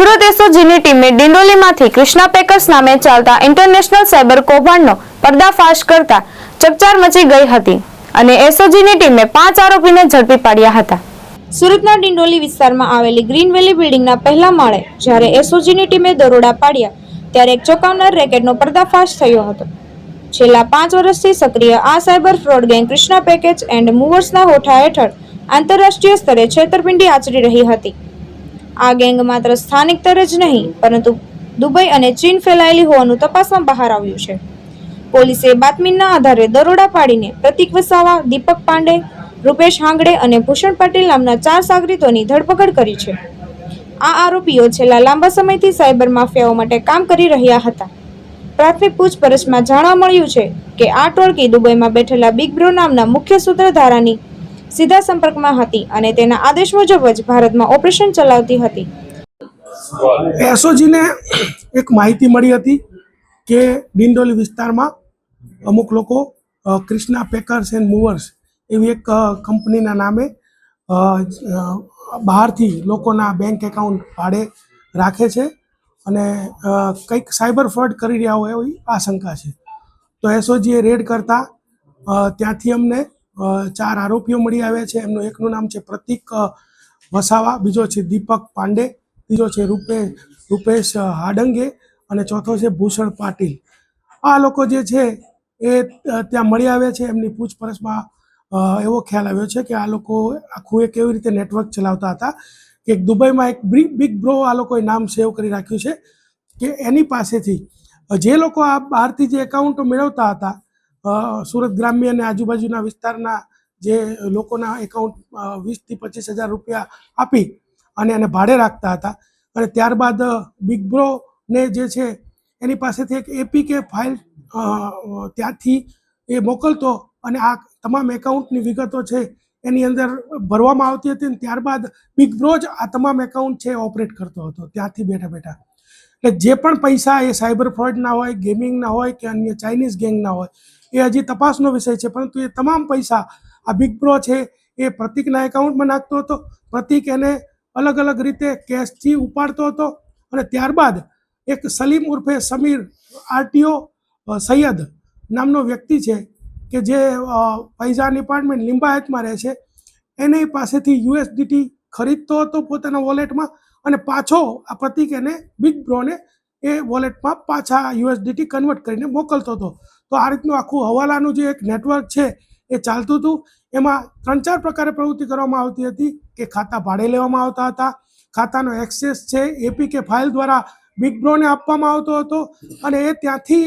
સુરત એસઓજીની ટીમે ડિંડોલીમાંથી કૃષ્ણા પેકર્સ નામે ચાલતા ઇન્ટરનેશનલ સાયબર કૌભાંડનો પર્દાફાશ કરતા ચકચાર મચી ગઈ હતી અને એસઓજીની ટીમે પાંચ આરોપીને ઝડપી પાડ્યા હતા. સુરતના ડિંડોલી વિસ્તારમાં આવેલી ગ્રીન વેલી બિલ્ડિંગના પહેલા માળે જ્યારે એસઓજીની ટીમે દરોડા પાડ્યા, ત્યારે એક ચોંકાવનાર રેકેટનો પર્દાફાશ થયો હતો. છેલ્લા પાંચ વર્ષથી સક્રિય આ cyber fraud gang Krishna package and મૂવર્સના હોઠા હેઠળ આંતરરાષ્ટ્રીય સ્તરે છેતરપિંડી આચરી રહી હતી. આ ગેંગ માત્ર સ્થાનિક સ્તરે જ નહીં, પરંતુ દુબઈ અને ચીન ફેલાયેલી હોવાનું તપાસમાં બહાર આવ્યું છે. પોલીસે બાતમીના આધારે દરોડા પાડીને પ્રતિક વસાવા, દીપક પાંડે, રૂપેશ હાંગડે અને ભૂષણ પટેલ નામના ચાર સાગરીતોની ધરપકડ કરી છે. આ આરોપીઓ છેલ્લા લાંબા સમયથી સાયબર માફિયાઓ માટે કામ કરી રહ્યા હતા. પ્રાથમિક પૂછપરછમાં જાણવા મળ્યું છે કે આ ટોળકી દુબઈમાં બેઠેલા બિગ બ્રો નામના મુખ્ય સૂત્રધારાની સીધા સંપર્કમાં હતી અને તેના આદેશ મુજબ જ ભારતમાં ઓપરેશન ચલાવતી હતી. એસઓજીને એક માહિતી મળી હતી કે ડિંડોલી વિસ્તારમાં અમુક લોકો ક્રિષ્ના પેકર્સ એન્ડ મૂવર્સ એવી એક કંપનીના નામે બહારથી લોકોના બેંક એકાઉન્ટ ભાડે રાખે છે અને કંઈક સાયબર ફ્રોડ કરી રહ્યા હોય એવી આશંકા છે. તો એસઓજીએ રેડ કરતા ત્યાંથી અમને ચાર આરોપીઓ મળી આવ્યા છે. એમનું એકનું નામ છે પ્રતિક વસાવા, બીજો છે દીપક પાંડે, ત્રીજો છે રૂપે, રૂપેશ હાડંગે અને ચોથો છે ભૂષણ પાટીલ. આ લોકો જે છે એ ત્યાં મળી આવ્યા છે. એમની પૂછપરછમાં એવો ખ્યાલ આવ્યો છે કે આ લોકો આખું એક કેવી રીતે નેટવર્ક ચલાવતા હતા કે દુબઈમાં એક બિગ બ્રો આ લોકોએ નામ સેવ કરી રાખ્યું છે કે એની પાસેથી જે લોકો આ બહારથી જે એકાઉન્ટો મેળવતા હતા સુરત ગ્રામ્ય અને આજુબાજુના વિસ્તારના જે લોકોના એકાઉન્ટ વીસથી પચીસ હજાર રૂપિયા આપી અને એને ભાડે રાખતા હતા. અને ત્યારબાદ બિગ બ્રોને જે છે, એની પાસેથી એક એપીકે ફાઇલ ત્યાંથી એ મોકલતો અને આ તમામ એકાઉન્ટની વિગતો છે એની અંદર ભરવામાં આવતી હતી અને ત્યારબાદ બિગ બ્રો જ આ તમામ એકાઉન્ટ છે ઓપરેટ કરતો હતો. ત્યાંથી બેઠા બેઠા. એટલે જે પણ પૈસા એ સાયબર ફ્રોડના હોય ગેમિંગના હોય કે અન્ય ચાઇનીઝ ગેંગના હોય એ હજી તપાસનો વિષય છે, પરંતુ એ તમામ પૈસા આ બિગ બ્રો છે એ પ્રતિકના એકાઉન્ટમાં નાખતો હતો. પ્રતિક એને અલગ અલગ રીતે કેશથી ઉપાડતો હતો અને ત્યારબાદ એક સલીમ ઉર્ફે સમીર આરટીઓ સૈયદ નામનો વ્યક્તિ છે કે જે ફૈઝાન એપાર્ટમેન્ટ લિંબાયતમાં રહે છે, એની પાસેથી યુએસડીટી ખરીદતો હતો પોતાના વોલેટમાં અને પાછો આ પ્રતિક એને બિગ બ્રોને એ વોલેટમાં પાછા યુએસડીટી કન્વર્ટ કરીને મોકલતો હતો. તો આ રીતનું આખું હવાલાનું જે એક નેટવર્ક છે એ ચાલતું હતું. એમાં ત્રણ ચાર પ્રકારે પ્રવૃત્તિ કરવામાં આવતી હતી. કે ખાતા ભાડે લેવામાં આવતા હતા. ખાતાનો એક્સેસ છે એપીકે ફાઇલ દ્વારા બિગ બ્રોને આપવામાં આવતો હતો. અને એ ત્યાંથી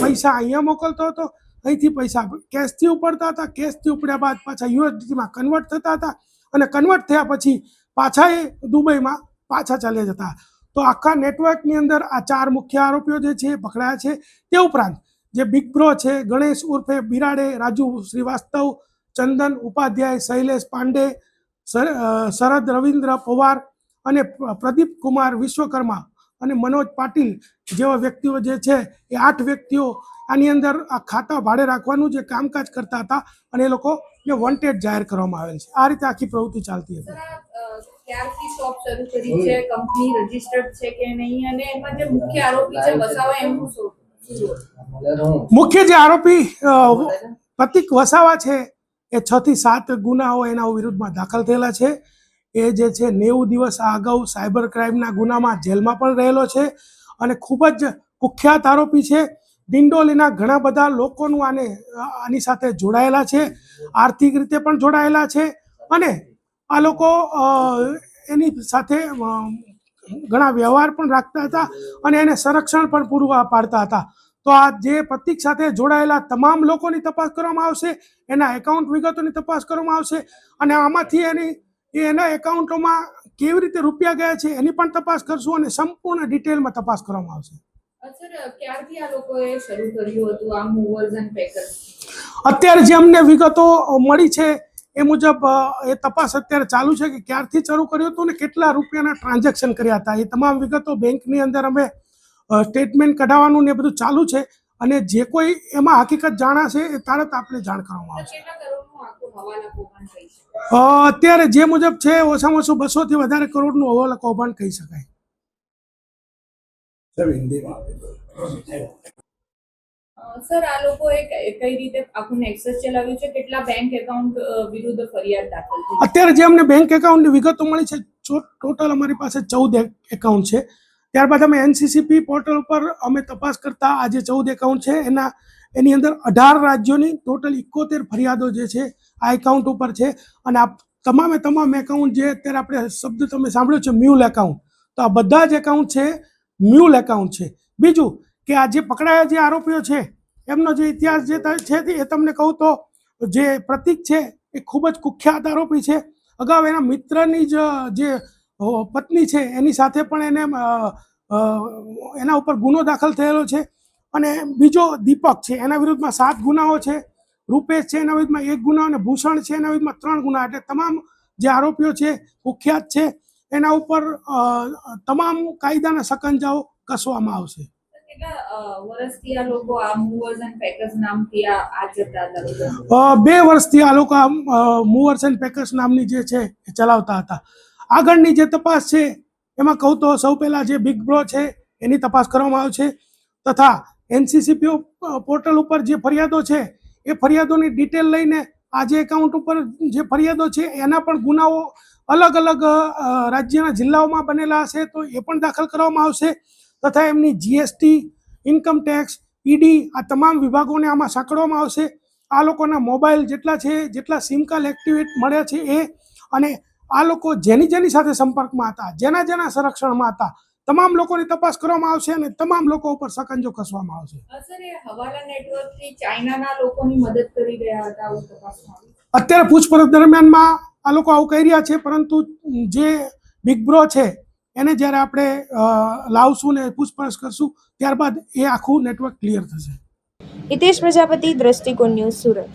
પૈસા અહીંયા મોકલતો હતો. અહીંથી પૈસા કેશથી ઉપડતા હતા. કેશથી ઉપડ્યા બાદ પાછા યુએસડીમાં કન્વર્ટ થતા હતા. અને કન્વર્ટ થયા પછી પાછા એ દુબઈમાં પાછા ચાલ્યા જતા. તો આખા નેટવર્કની અંદર આ ચાર મુખ્ય આરોપીઓ જે છે પકડાયા છે તે ઉપરાંત જે બિગ બ્રો છે, ગણેશ ઉર્ફે બિરાડે, રાજુ શ્રીવાસ્તવ, ચંદન ઉપાધ્યાય, શૈલેષ પાંડે શરદ રવિન્દ્ર પવાર અને પ્રદીપ કુમાર વિશ્વકર્મા અને મનોજ પાટીલ જેવા વ્યક્તિઓ જે છે, એ આઠ વ્યક્તિઓ આની અંદર આ ખાતા ભાડે રાખવાનું જે કામકાજ કરતા હતા અને એ લોકોને વોન્ટેડ જાહેર કરવામાં આવેલ છે. આ રીતે આખી પ્રવૃત્તિ ચાલતી હતી. કંપની રજીસ્ટર્ડ છે? કે નહીં? અને એમાં જે મુખ્ય આરોપી છે, વસાવા, એમનું? મુખ્ય જે આરોપી પ્રતિક વસાવા છે, એ છ થી સાત ગુનાઓ એના વિરુદ્ધમાં દાખલ થયેલા છે. એ જે છે, નેવું દિવસ આ અગાઉ સાયબર ક્રાઇમના ગુનામાં જેલમાં પણ રહેલો છે અને ખૂબ જ કુખ્યાત આરોપી છે. ડિંડોલીના ઘણા બધા લોકોનું આને આની સાથે જોડાયેલા છે, આર્થિક રીતે પણ જોડાયેલા છે અને આ લોકો એની સાથે ઘણા વ્યવહાર પણ રાખતા હતા અને એને સંરક્ષણ પણ પૂરું પાડતા હતા. તો આ જે પ્રતિક સાથે જોડાયેલા તમામ લોકોની તપાસ કરવામાં આવશે એના એકાઉન્ટ વિગતોની તપાસ કરવામાં આવશે અને આમાંથી એની એના એકાઉન્ટોમાં કેવી રીતે રૂપિયા ગયા છે એની પણ તપાસ કરશું અને સંપૂર્ણ ડિટેલમાં તપાસ કરવામાં આવશે. અત્યારે જે અમને વિગતો મળી છે એ મુજબ એ તપાસ અત્યારે ચાલુ છે કે ક્યારથી શરૂ કર્યું હતું ને કેટલા રૂપિયાના ટ્રાન્ઝેક્શન કર્યા હતા. એ તમામ વિગતો બેંકની અંદર અમે સ્ટેટમેન્ટ કઢાવવાનું ને એ બધું ચાલુ છે અને જે કોઈ એમાં હકીકત જાણાશે એ તરત આપણે જાણ કરવામાં આવશે. અત્યારે જે મુજબ છે ઓછામાં ઓછું બસોથી વધારે કરોડનું હવાલા કૌભાંડ કહી શકાય. સર, આ લોકોએ કઈ રીતે આખું નેક્સસ ચલાવ્યું છે? કેટલા બેંક એકાઉન્ટ વિરુદ્ધ ફરિયાદ દાખલ થઈ અત્યારે જે અમને બેંક એકાઉન્ટની વિગતો મળી છે ટોટલ અમારી પાસે ચૌદ એકાઉન્ટ છે. ત્યારબાદ અમે એનસીસીપી પોર્ટલ ઉપર અમે તપાસ કરતા આ જે ચૌદ એકાઉન્ટ છે, એના, એની અંદર અઢાર રાજ્યોની ટોટલ ઇકોતેર ફરિયાદો જે છે, આ એકાઉન્ટ ઉપર છે. અને આ તમામે તમામ એકાઉન્ટ જે અત્યારે આપણે શબ્દ તમે સાંભળ્યો છે, મ્યુલ એકાઉન્ટ. તો આ બધા જ એકાઉન્ટ છે, મ્યુલ એકાઉન્ટ છે. બીજું કે આ જે પકડાયા જે આરોપીઓ છે, એમનો જે ઇતિહાસ જે છે એ તમને કહું તો જે પ્રતિક છે એ ખૂબ જ કુખ્યાત આરોપી છે. અગાઉ એના મિત્રની જ, જે પત્ની છે એની સાથે પણ એને એના ઉપર ગુનો દાખલ થયેલો છે. અને બીજો દીપક છે, એના વિરુદ્ધમાં સાત ગુનાઓ છે. રૂપેશ છે એના વિરુદ્ધમાં એક ગુનો અને ભૂષણ છે એના વિરુદ્ધમાં ત્રણ ગુના. એટલે તમામ જે આરોપીઓ છે કુખ્યાત છે, એના ઉપર તમામ કાયદાના સકંજાઓ કસવામાં આવશે. વર્ષથી આ લોકો આ મૂવર્સ એન્ડ પેકર્સ નામથી આ જતા હતા બે વર્ષથી આ લોકો મૂવર્સ એન્ડ પેકર્સ નામની જે છે એ ચલાવતા હતા. આગળની જે તપાસ છે, એમાં કહું તો સૌ પહેલાં જે બિગ બ્રો છે, એની તપાસ કરવામાં આવશે તથા એનસીસીપીઓ પોર્ટલ ઉપર જે ફરિયાદો છે, એ ફરિયાદોની ડિટેલ લઈને આ જે એકાઉન્ટ ઉપર જે ફરિયાદો છે, એના પણ ગુનાઓ અલગ અલગ રાજ્યના જિલ્લાઓમાં બનેલા હશે, તો એ પણ દાખલ કરવામાં આવશે, તથા એમની જીએસટી ઇન્કમ ટેક્સ ઈડી આ તમામ વિભાગોને આમાં સાંકળવામાં આવશે. આ લોકોના મોબાઈલ જેટલા છે જેટલા સિમ કાર્ડ એક્ટિવેટ મળ્યા છે એ અને આ લોકો જેની જેની સાથે સંપર્કમાં હતા જેના જેના સંરક્ષણમાં હતા તમામ લોકોની તપાસ કરવામાં આવશે અને તમામ લોકો ઉપર સકંજો કસવામાં આવશે. અત્યારે પૂછપરછ દરમિયાનમાં આ લોકો આવું કહી રહ્યા છે પરંતુ જે બિગ બ્રો છે એને જ્યારે આપણે લાવશું ને પૂછપરછ કરશું, ત્યારબાદ એ આખું નેટવર્ક ક્લિયર થશે. હિતેશ પ્રજાપતિ, દ્રષ્ટિકોણ ન્યૂઝ સુરત.